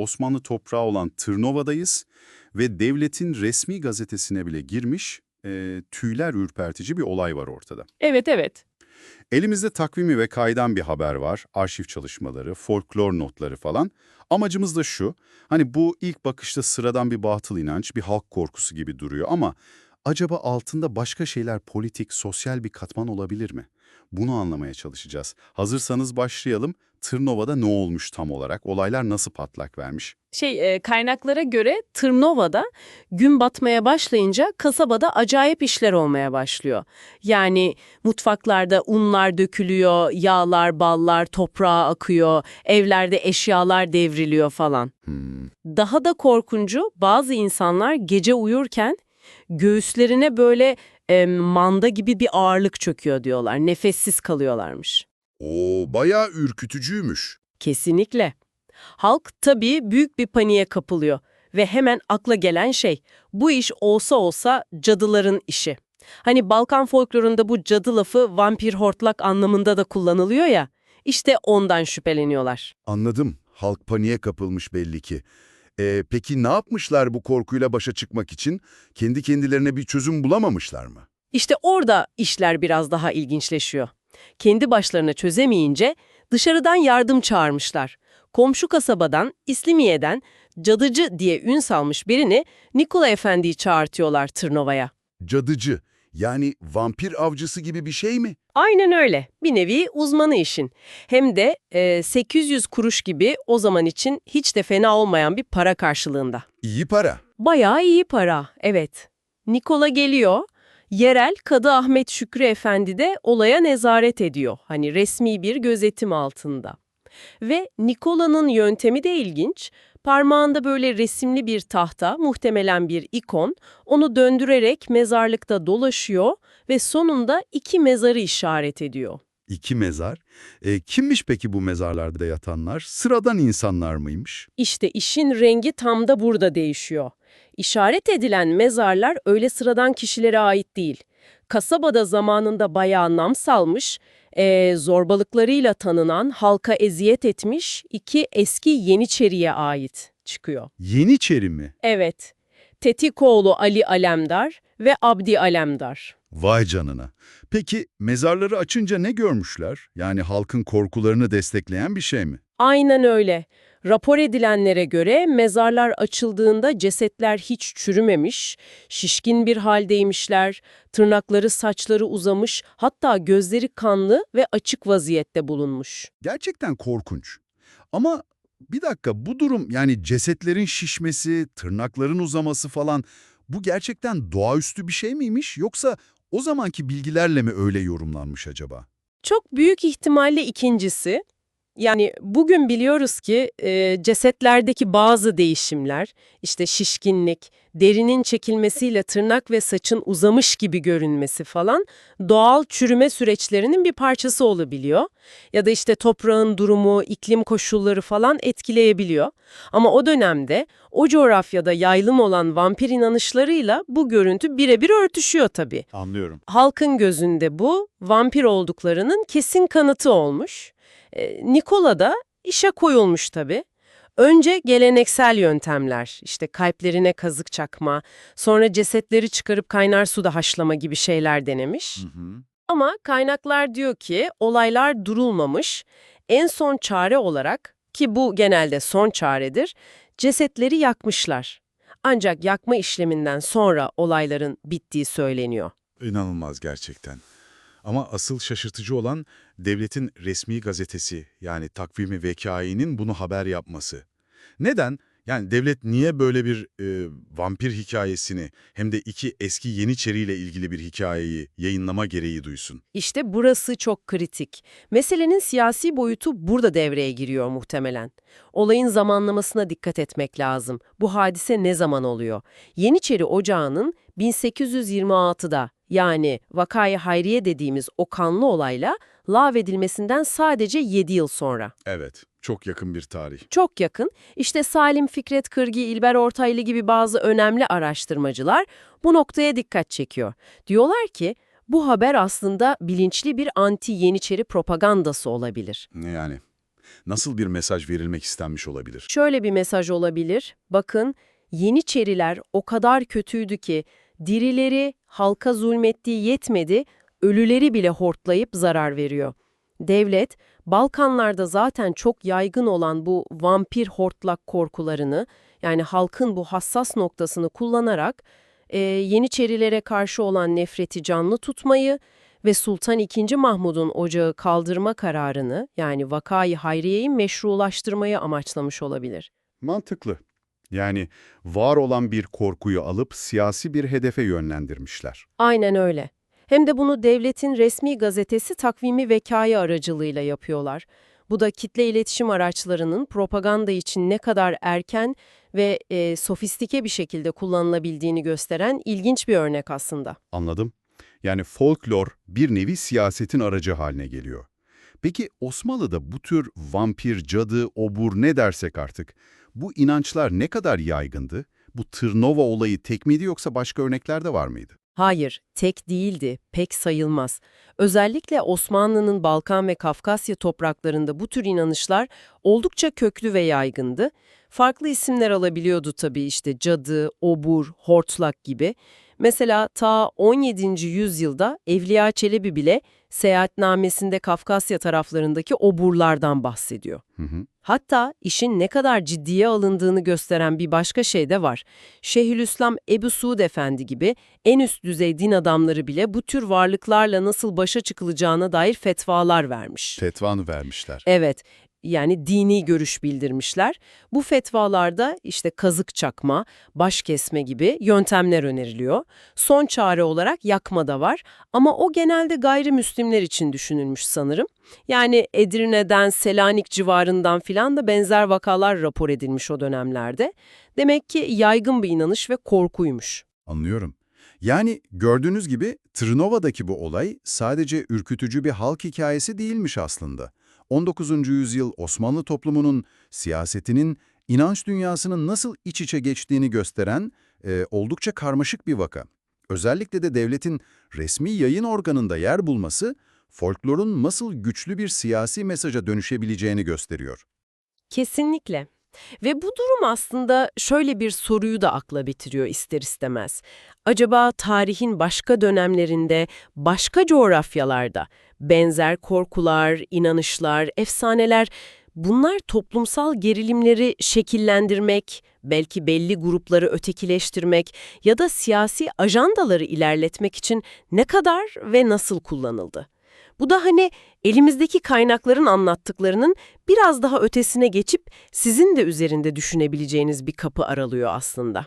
Osmanlı toprağı olan Tırnova'dayız ve devletin resmi gazetesine bile girmiş e, tüyler ürpertici bir olay var ortada. Evet evet. Elimizde takvimi ve kaydan bir haber var, arşiv çalışmaları, folklor notları falan. Amacımız da şu, hani bu ilk bakışta sıradan bir batıl inanç, bir halk korkusu gibi duruyor ama acaba altında başka şeyler politik, sosyal bir katman olabilir mi? Bunu anlamaya çalışacağız. Hazırsanız başlayalım. Tırnova'da ne olmuş tam olarak? Olaylar nasıl patlak vermiş? Şey e, kaynaklara göre Tırnova'da gün batmaya başlayınca kasabada acayip işler olmaya başlıyor. Yani mutfaklarda unlar dökülüyor, yağlar, ballar toprağa akıyor, evlerde eşyalar devriliyor falan. Hmm, Daha da korkuncu bazı insanlar gece uyurken göğüslerine böyle e, manda gibi bir ağırlık çöküyor diyorlar. Nefessiz kalıyorlarmış. Oo, bayağı ürkütücüymüş. Kesinlikle. Halk tabii büyük bir paniğe kapılıyor ve hemen akla gelen şey bu iş olsa olsa cadıların işi. Hani Balkan folklorunda bu cadı lafı vampir hortlak anlamında da kullanılıyor ya, işte ondan şüpheleniyorlar. Anladım. Halk paniğe kapılmış belli ki. Ee, peki ne yapmışlar bu korkuyla başa çıkmak için? Kendi kendilerine bir çözüm bulamamışlar mı? İşte orada işler biraz daha ilginçleşiyor. Kendi başlarına çözemeyince dışarıdan yardım çağırmışlar. Komşu kasabadan, İslimiye'den cadıcı diye ün salmış birini Nikola Efendi'yi çağırtıyorlar Tırnova'ya. Cadıcı, yani vampir avcısı gibi bir şey mi? Aynen öyle. Bir nevi uzmanı işin. Hem de e, 800 kuruş gibi o zaman için hiç de fena olmayan bir para karşılığında. İyi para. Bayağı iyi para, evet. Nikola geliyor, yerel Kadı Ahmet Şükrü Efendi de olaya nezaret ediyor. Hani resmi bir gözetim altında. Ve Nikola'nın yöntemi de ilginç. Parmağında böyle resimli bir tahta, muhtemelen bir ikon, onu döndürerek mezarlıkta dolaşıyor ve sonunda iki mezarı işaret ediyor. İki mezar. Ee, kimmiş peki bu mezarlarda yatanlar? Sıradan insanlar mıymış? İşte işin rengi tam da burada değişiyor. İşaret edilen mezarlar öyle sıradan kişilere ait değil. Kasabada zamanında bayağı nam salmış, eee, zorbalıklarıyla tanınan, halka eziyet etmiş iki eski Yeniçeri'ye ait çıkıyor. Yeniçeri mi? Evet, Tetikoğlu Ali Alemdar ve Abdi Alemdar. Vay canına. Peki mezarları açınca ne görmüşler? Yani halkın korkularını destekleyen bir şey mi? Aynen öyle. Rapor edilenlere göre mezarlar açıldığında cesetler hiç çürümemiş, şişkin bir haldeymişler, tırnakları saçları uzamış, hatta gözleri kanlı ve açık vaziyette bulunmuş. Gerçekten korkunç. Ama bir dakika bu durum yani cesetlerin şişmesi, tırnakların uzaması falan bu gerçekten doğaüstü bir şey miymiş yoksa o zamanki bilgilerle mi öyle yorumlanmış acaba? Çok büyük ihtimalle ikincisi, yani bugün biliyoruz ki e, cesetlerdeki bazı değişimler, işte şişkinlik, derinin çekilmesiyle tırnak ve saçın uzamış gibi görünmesi falan doğal çürüme süreçlerinin bir parçası olabiliyor. Ya da işte toprağın durumu, iklim koşulları falan etkileyebiliyor. Ama o dönemde o coğrafyada yaylım olan vampir inanışlarıyla bu görüntü birebir örtüşüyor tabii. Anlıyorum. Halkın gözünde bu vampir olduklarının kesin kanıtı olmuş. E, Nikola da işe koyulmuş tabii. Önce geleneksel yöntemler, işte kalplerine kazık çakma, sonra cesetleri çıkarıp kaynar suda haşlama gibi şeyler denemiş. Ama kaynaklar diyor ki olaylar durulmamış, en son çare olarak ki bu genelde son çaredir, cesetleri yakmışlar. Ancak yakma işleminden sonra olayların bittiği söyleniyor. İnanılmaz gerçekten. Ama asıl şaşırtıcı olan devletin resmi gazetesi yani takvimi vekainin bunu haber yapması. Neden? Yani devlet niye böyle bir e, vampir hikayesini hem de iki eski Yeniçeri ile ilgili bir hikayeyi yayınlama gereği duysun? İşte burası çok kritik. Meselenin siyasi boyutu burada devreye giriyor muhtemelen. Olayın zamanlamasına dikkat etmek lazım. Bu hadise ne zaman oluyor? Yeniçeri Ocağı'nın 1826'da yani Vakayı Hayriye dediğimiz o kanlı olayla lağvedilmesinden sadece 7 yıl sonra. Evet, çok yakın bir tarih. Çok yakın. İşte Salim Fikret Kırgı, İlber Ortaylı gibi bazı önemli araştırmacılar bu noktaya dikkat çekiyor. Diyorlar ki bu haber aslında bilinçli bir anti-Yeniçeri propagandası olabilir. Ne yani? Nasıl bir mesaj verilmek istenmiş olabilir? Şöyle bir mesaj olabilir. Bakın, Yeniçeriler o kadar kötüydü ki dirileri halka zulmettiği yetmedi, ölüleri bile hortlayıp zarar veriyor. Devlet, Balkanlarda zaten çok yaygın olan bu vampir hortlak korkularını, yani halkın bu hassas noktasını kullanarak e, Yeniçerilere karşı olan nefreti canlı tutmayı ve Sultan II. Mahmud'un ocağı kaldırma kararını, yani vakayı hayriyeyi meşrulaştırmayı amaçlamış olabilir. Mantıklı. Yani var olan bir korkuyu alıp siyasi bir hedefe yönlendirmişler. Aynen öyle. Hem de bunu devletin resmi gazetesi takvimi vekayı aracılığıyla yapıyorlar. Bu da kitle iletişim araçlarının propaganda için ne kadar erken ve e, sofistike bir şekilde kullanılabildiğini gösteren ilginç bir örnek aslında. Anladım. Yani folklor bir nevi siyasetin aracı haline geliyor. Peki Osmanlı'da bu tür vampir, cadı, obur ne dersek artık, bu inançlar ne kadar yaygındı? Bu Tırnova olayı tek miydi yoksa başka örnekler de var mıydı? Hayır, tek değildi, pek sayılmaz. Özellikle Osmanlı'nın Balkan ve Kafkasya topraklarında bu tür inanışlar oldukça köklü ve yaygındı. Farklı isimler alabiliyordu tabii işte cadı, obur, hortlak gibi. Mesela ta 17. yüzyılda Evliya Çelebi bile seyahatnamesinde Kafkasya taraflarındaki oburlardan bahsediyor. Hı hı. Hatta işin ne kadar ciddiye alındığını gösteren bir başka şey de var. Şeyhülislam Ebu Suud Efendi gibi en üst düzey din adamları bile bu tür varlıklarla nasıl başa çıkılacağına dair fetvalar vermiş. Fetvanı vermişler. Evet, yani dini görüş bildirmişler. Bu fetvalarda işte kazık çakma, baş kesme gibi yöntemler öneriliyor. Son çare olarak yakma da var ama o genelde gayrimüslimler için düşünülmüş sanırım. Yani Edirne'den, Selanik civarından filan da benzer vakalar rapor edilmiş o dönemlerde. Demek ki yaygın bir inanış ve korkuymuş. Anlıyorum. Yani gördüğünüz gibi Trnova'daki bu olay sadece ürkütücü bir halk hikayesi değilmiş aslında. 19. yüzyıl Osmanlı toplumunun, siyasetinin, inanç dünyasının nasıl iç içe geçtiğini gösteren e, oldukça karmaşık bir vaka. Özellikle de devletin resmi yayın organında yer bulması, folklorun nasıl güçlü bir siyasi mesaja dönüşebileceğini gösteriyor. Kesinlikle. Ve bu durum aslında şöyle bir soruyu da akla bitiriyor ister istemez. Acaba tarihin başka dönemlerinde, başka coğrafyalarda benzer korkular, inanışlar, efsaneler bunlar toplumsal gerilimleri şekillendirmek, belki belli grupları ötekileştirmek ya da siyasi ajandaları ilerletmek için ne kadar ve nasıl kullanıldı? Bu da hani elimizdeki kaynakların anlattıklarının biraz daha ötesine geçip sizin de üzerinde düşünebileceğiniz bir kapı aralıyor aslında.